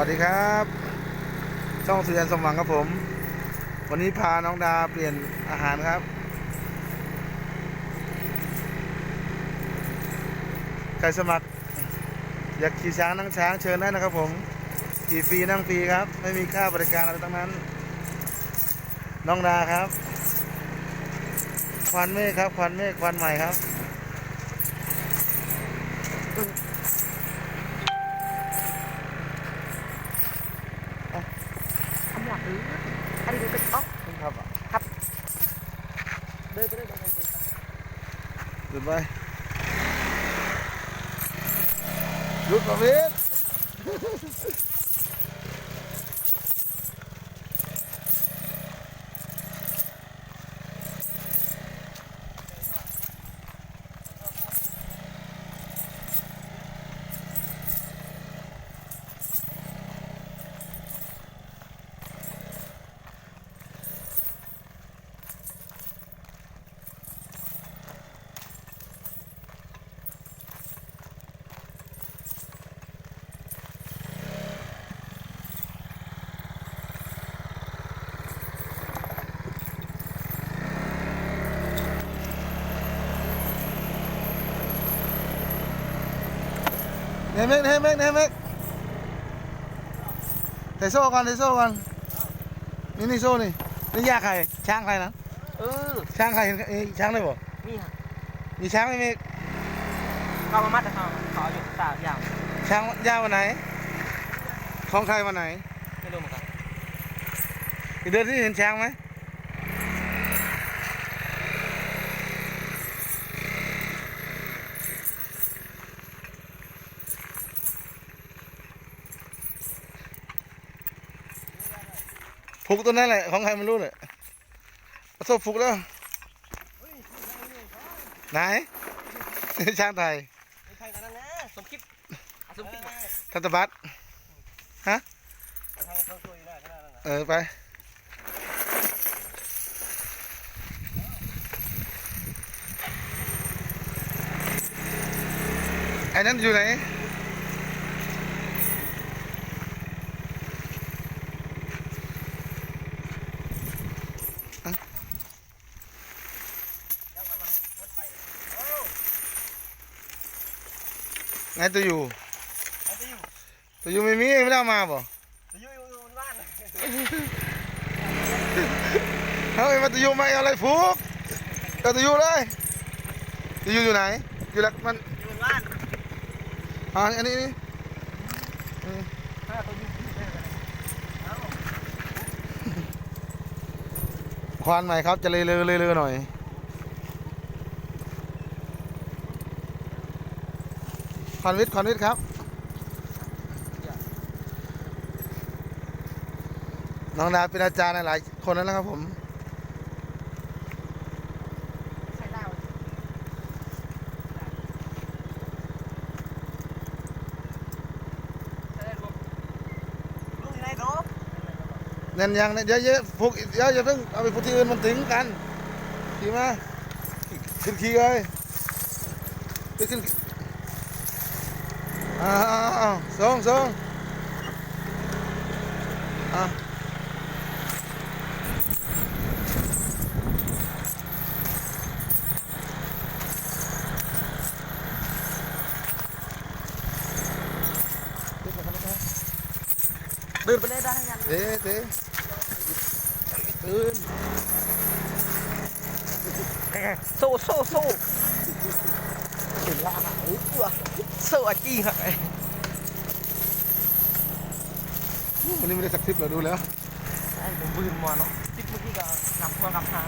วัสดีครับ ช่องสุริยันสมหวังครับผม วันนี้พาน้องดาเปลี่ยนอาหารครับ ใครสมัคร อยากขี่ช้างนั่งช้างเชิญได้นะครับผมขี่ฟรีนั่งฟรีครับ ไม่มีค่าบริการอะไรทั้งนั้น น้องดาครับ ควันเมฆครับ ควันเมฆควันใหม่ครับ ทำหลักหรืออันนี้เป็นอ๋อครับเดินไปเดินไปเดินไปหยุดไปหยุดประเวิท เนเมกเนเมกเนเมกใส่โซ่ก่อนใส่โซ่ก่อนนี่นี่โซ่นี่นี่ยาใครช้างใครนะเออช้างใครเห็นเอ้ยช้างได้บ่นี่ฮะมีช้างไหมเมกเข้ามามัดแต่เขาเขาอยู่สามอย่างช้างยาววันไหนของใครวันไหนไม่รู้เหมือนกันอีกเดือนที่เห็นช้างไหม ผูกตัวนั้นแหละของใครไม่รู้เลยประสบผูกแล้ว ไหนช้างไทยไม่ใช่กันนะสมคิดอะสมคิดมาทัตบัตฮะทางเขาช่วยได้ขนาดนั้นนะเออไปไอ้นั่นอยู่ไหน ไงตัวอยู่ไอ้จะอยู่ตัวอยู่ไม่มีไม่ได้เอามาบ่จะอยู่อยู่บ้านเฮ้ยมาตัวอยู่มาเอาอะไรผูกเอาตัวอยู่เลยตัวอยู่อยู่ไหน อยู่หลักมันอยู่บ้านอ่าอันนี้นี่ถ้าตัวอยู่ที่ไหนเอ้า ควานใหม่ครับจะเลยเลยเลยเลยหน่อย อนวิทคอนวิทครับน้องดาเป็นอาจารย์ในหลายคนแล้วนะครับผมเนาะเน้นยังเนี่ยเยวเยอะๆผูกเยอย่าเพิ่งเอาไปผูกที่อื่นมันถึงกันขี่มาขึ้นขี่เลยไปขึ้น ขี่อ้าวอ้าวอ้าวส่งส่งอ่ ถึงละหายตัวโซ่อาจีหายวันนี้ไม่ได้สักทริปเราดูแล้วไอ้ผมบืนมาเนาะติดเมื่อกี้ก็นำพวกนำทาง